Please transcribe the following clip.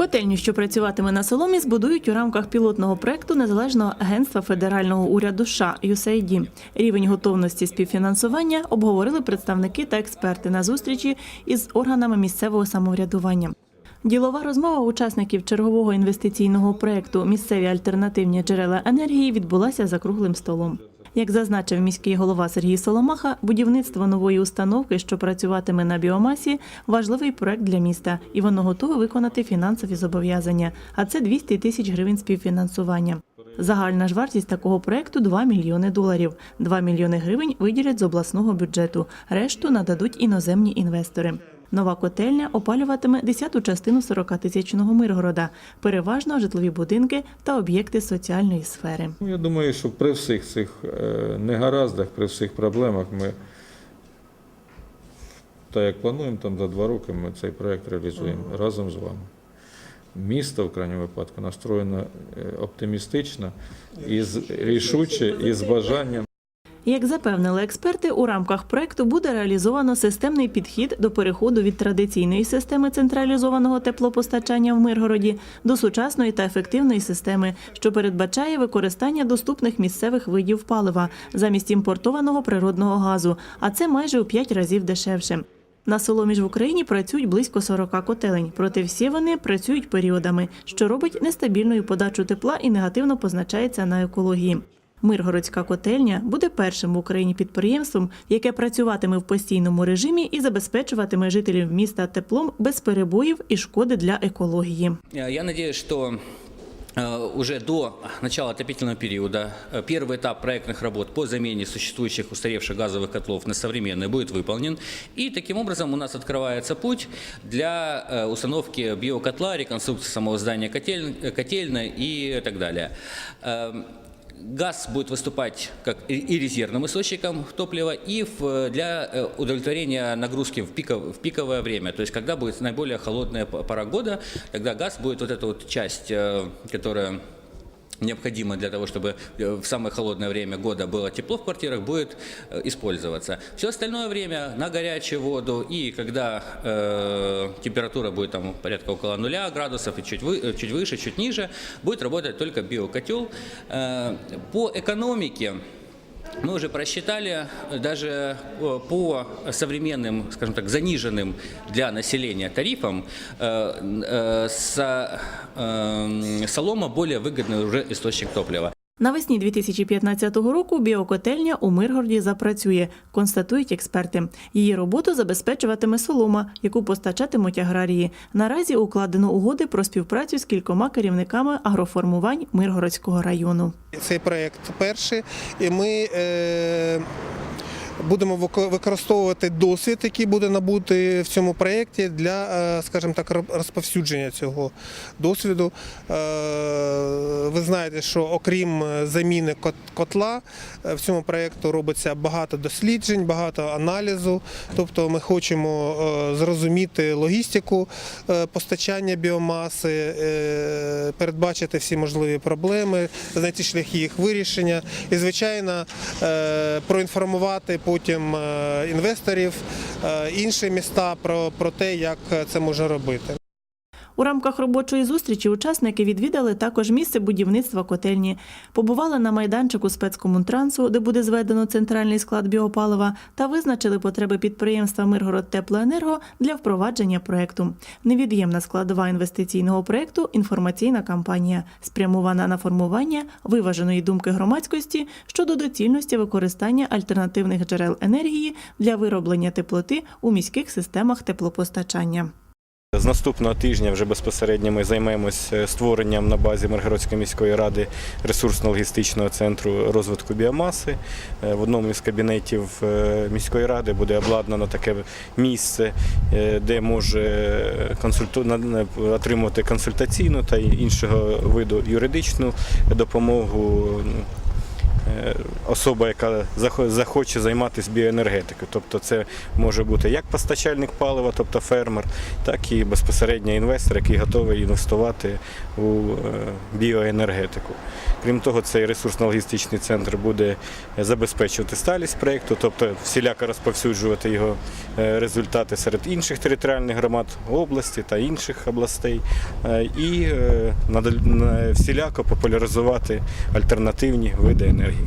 Котельню, що працюватиме на соломі, збудують у рамках пілотного проекту Незалежного агентства федерального уряду США USAID. Рівень готовності співфінансування обговорили представники та експерти на зустрічі із органами місцевого самоврядування. Ділова розмова учасників чергового інвестиційного проекту Місцеві альтернативні джерела енергії відбулася за круглим столом. Як зазначив міський голова Сергій Соломаха, будівництво нової установки, що працюватиме на біомасі, важливий проект для міста, і воно готове виконати фінансові зобов'язання. А це 200 тисяч гривень співфінансування. Загальна ж вартість такого проекту 2 мільйони доларів. 2 мільйони гривень виділять з обласного бюджету. Решту нададуть іноземні інвестори. Нова котельня опалюватиме 10-ту частину 40-тисячного Миргорода, переважно житлові будинки та об'єкти соціальної сфери. Ну, Я думаю, що при всіх цих е, негараздах, при всіх проблемах ми, так як плануємо, там за два роки ми цей проєкт реалізуємо разом з вами. Місто в крайньому випадку настроєно е, оптимістично, і рішуче, і з бажанням. Як запевнили експерти, у рамках проекту буде реалізовано системний підхід до переходу від традиційної системи централізованого теплопостачання в Миргороді до сучасної та ефективної системи, що передбачає використання доступних місцевих видів палива замість імпортованого природного газу, а це майже у 5 разів дешевше. На соломі ж в Україні працюють близько 40 котелень, проте всі вони працюють періодами, що робить нестабільною подачу тепла і негативно позначається на екології. Миргородська котельня буде першим в Україні підприємством, яке працюватиме в постійному режимі і забезпечуватиме жителів міста теплом без перебоїв і шкоди для екології. Э, Я надеюсь, что э, уже до начала отопительного периода э, первый этап проектных работ по замене существующих устаревших газовых котлов на современные будет выполнен. И таким образом у нас открывается путь для э, установки биокотла, реконструкции самого здания котель- э, котельной и так далее. Эм, Газ будет выступать как и и резервным источником топлива, и в- для э, удовлетворения нагрузки в, пиков- в пиковое время. То есть, когда будет наиболее холодная п- пора года, тогда газ будет вот эта вот часть, э, которая необходимо для того, чтобы э, в самое холодное время года было тепло в квартирах, будет э, использоваться. Все остальное время на горячую воду и когда э, температура будет там порядка около нуля градусов и чуть, вы- э, чуть выше, чуть ниже, будет работать только биокотел. Э, по экономике мы уже просчитали э, даже э, по современным, скажем так, заниженным для населения тарифам э, э, со- э, солома более выгодный уже источник топлива. Навесні 2015 року біокотельня у Миргороді запрацює, констатують експерти. Її роботу забезпечуватиме солома, яку постачатимуть аграрії. Наразі укладено угоди про співпрацю з кількома керівниками агроформувань Миргородського району. Цей проект перший, і ми е, будемо використовувати досвід, який буде набути в цьому проєкті для, е, скажімо так, розповсюдження цього досвіду. Е, ви знаєте, що окрім е, заміни котла, в цьому проєкту робиться багато досліджень, багато аналізу. Тобто ми хочемо зрозуміти логістику постачання біомаси, передбачити всі можливі проблеми, знайти шляхи їх вирішення і, звичайно, проінформувати потім е, інвесторів, е, інші міста про, про те, як це можна робити. У рамках робочої зустрічі учасники відвідали також місце будівництва котельні, побували на майданчику спецкомунтрансу, де буде зведено центральний склад біопалива, та визначили потреби підприємства Миргород Теплоенерго для впровадження проекту. Невід'ємна складова інвестиційного проекту інформаційна кампанія, спрямована на формування виваженої думки громадськості щодо доцільності використання альтернативних джерел енергії для вироблення теплоти у міських системах теплопостачання. З наступного тижня вже безпосередньо ми займемось е, створенням на базі Миргородської міської ради ресурсно-логістичного центру розвитку біомаси. Е, В одному із кабінетів е, міської ради буде обладнано таке місце, де може консульту... отримувати консультаційну та іншого виду юридичну допомогу. Особа, яка захо- захоче займатися біоенергетикою. Тобто це може бути як постачальник палива, тобто фермер, так і безпосередньо інвестор, який готовий інвестувати у е, біоенергетику. Крім того, цей ресурсно-логістичний центр буде забезпечувати сталість проєкту, тобто всіляко розповсюджувати його е, результати серед інших територіальних громад області та інших областей, е, і всіляко популяризувати альтернативні види енергії.